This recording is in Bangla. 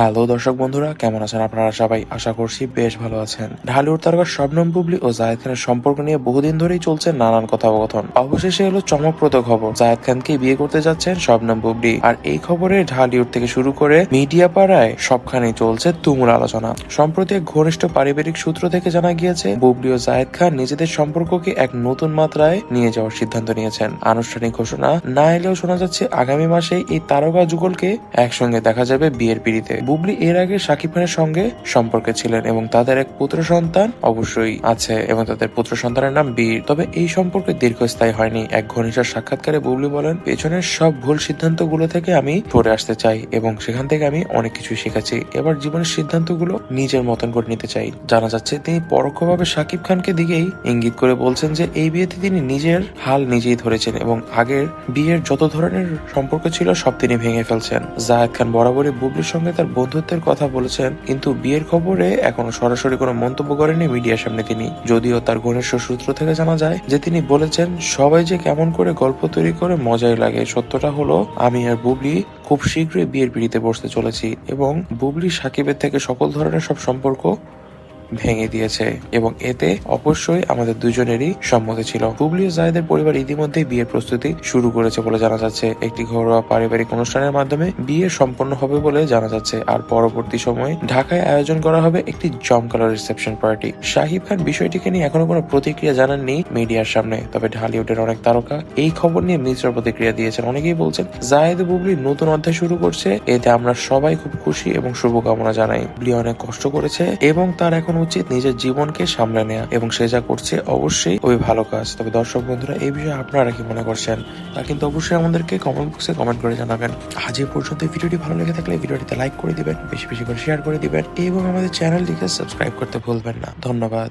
হ্যালো দর্শক বন্ধুরা, কেমন আছেন আপনারা সবাই? আশা করছি বেশ ভালো আছেন। ঢালিউড তারকা শবনম বুবলি ও জায়েদ খানের সম্পর্ক নিয়ে বহুদিন ধরেই চলছে নানান কথোপকথন। অবশেষে এলো চমকপ্রদ খবর, জায়েদ খানকে বিয়ে করতে যাচ্ছেন শবনম বুবলি। আর এই খবরে ঢালিউড থেকে শুরু করে মিডিয়া পাড়ায় সবখানেই চলছে তুমুল আলোচনা। সম্প্রতি এক ঘনিষ্ঠ পারিবারিক সূত্র থেকে জানা গিয়েছে, বুবলি ও জায়েদ খান নিজেদের সম্পর্ককে এক নতুন মাত্রায় নিয়ে যাওয়ার সিদ্ধান্ত নিয়েছেন। আনুষ্ঠানিক ঘোষণা না এলেও শোনা যাচ্ছে, আগামী মাসে এই তারকা যুগলকে একসঙ্গে দেখা যাবে বিয়ের পিড়িতে। বুবলি এর আগে শাকিব খানের সঙ্গে সম্পর্কে ছিলেন এবং তাদের এক পুত্র সন্তান অবশ্যই আছে এবং তাদের পুত্র সন্তানের নাম বীর। তবে এই সম্পর্কে দীর্ঘস্থায়ী হয়নি। এক ঘনিষ্ঠ সাক্ষাৎকারে বুবলি বলেন, পেছনের সব ভুল সিদ্ধান্তগুলো থেকে আমি সরে আসতে চাই এবং সেখান থেকে আমি অনেক কিছু শিখেছি। এবার জীবনের সিদ্ধান্তগুলো নিজের মতন করে নিতে চাই। জানা যাচ্ছে, তিনি পরোক্ষভাবে শাকিব খানকে দিকেই ইঙ্গিত করে বলছেন যে, এই বিয়েতে তিনি নিজের হাল নিজেই ধরেছেন এবং আগের বিয়ের যত ধরনের সম্পর্ক ছিল, সব তিনি ভেঙে ফেলছেন। জাহেদ খান বরাবরই বুবলির সঙ্গে তার বন্ধুত্বের কথা বলেছেন, কিন্তু বিয়ের খবরে এখনও সরাসরি কোনো মন্তব্য করেনি মিডিয়ার সামনে তিনি। যদিও তার ঘনিষ্ঠ সূত্র থেকে জানা যায় যে তিনি বলেছেন, সবাই যে কেমন করে গল্প তৈরি করে মজাই লাগে। সত্যটা হলো, আমি আর বুবলি খুব শীঘ্রই বিয়ের পিড়িতে বসতে চলেছি এবং বুবলি সাকিবের থেকে সকল ধরনের সব সম্পর্ক ভেঙে দিয়েছে এবং এতে অবশ্যই আমাদের দুজনেরই সম্মতি ছিল। বুবলি ও জায়েদের পরিবার ইতিমধ্যেই বিয়ের প্রস্তুতি শুরু করেছে বলে জানা যাচ্ছে। একটি ঘরোয়া পারিবারিক অনুষ্ঠানের মাধ্যমে বিয়ে সম্পন্ন হবে বলে জানা যাচ্ছে। আর পরবর্তী সময়ে ঢাকায় আয়োজন করা হবে একটি জমকালো রিসেপশন পার্টি। শাহিব খান বিষয়টিকে নিয়ে এখনও কোনো প্রতিক্রিয়া জানাননি মিডিয়ার সামনে। তবে ঢালিউডের অনেক তারকা এই খবর নিয়ে মিশ্র প্রতিক্রিয়া দিয়েছেন। অনেকেই বলছেন, জায়েদ বুবলি নতুন অধ্যায় শুরু করছে। এতে আমরা সবাই খুব খুশি এবং শুভকামনা জানাই। বুবলি অনেক কষ্ট করেছে এবং তার এখন উচিত নিজের জীবনকে সামলে নেওয়া এবং সে যা করছে অবশ্যই খুবই ভালো কাজ। তবে দর্শক বন্ধুরা, এই বিষয়ে আপনারা কি মনে করছেন? তা কিন্তু অবশ্যই আমাদেরকে কমেন্ট বক্সে কমেন্ট করে জানাবেন। আজ এই পর্যন্ত ভিডিওটি ভালো লেগে থাকলে ভিডিওটিতে লাইক করে দিবেন, বেশি বেশি করে শেয়ার করে দিবেন। এবং আমাদের চ্যানেলটিকে সাবস্ক্রাইব করতে ভুলবেন না। ধন্যবাদ।